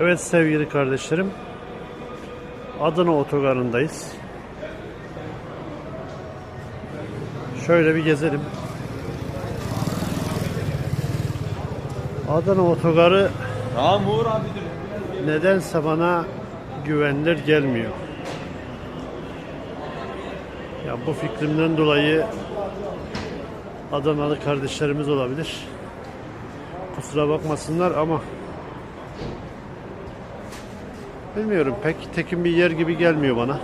Evet sevgili kardeşlerim. Adana otogarındayız. Şöyle bir gezelim. Adana otogarı nedense bana güvenilir gelmiyor. Ya bu fikrimden dolayı Adanalı kardeşlerimiz olabilir. Kusura bakmasınlar ama bilmiyorum pek tekin bir yer gibi gelmiyor bana.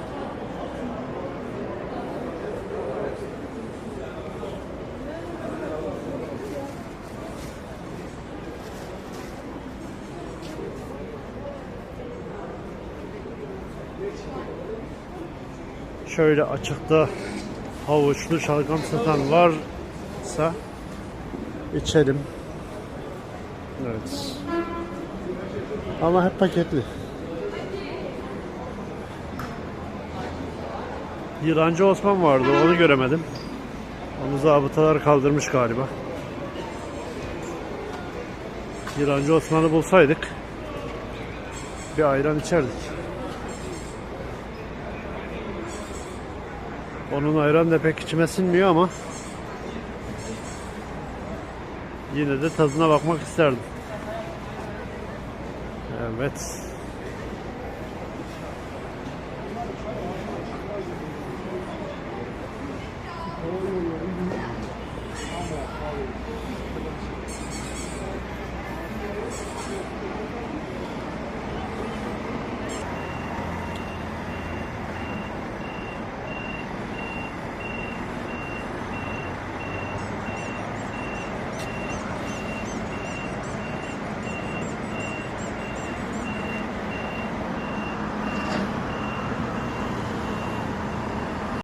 Şöyle açıkta havuçlu şalgam satan varsa içelim. Evet. Ama hep paketli. Yılancı Osman vardı onu göremedim. Onu zabıtalar kaldırmış galiba. Yılancı Osman'ı bulsaydık bir ayran içerdik. Onun ayran da pek içime sinmiyor ama yine de tadına bakmak isterdim. Evet.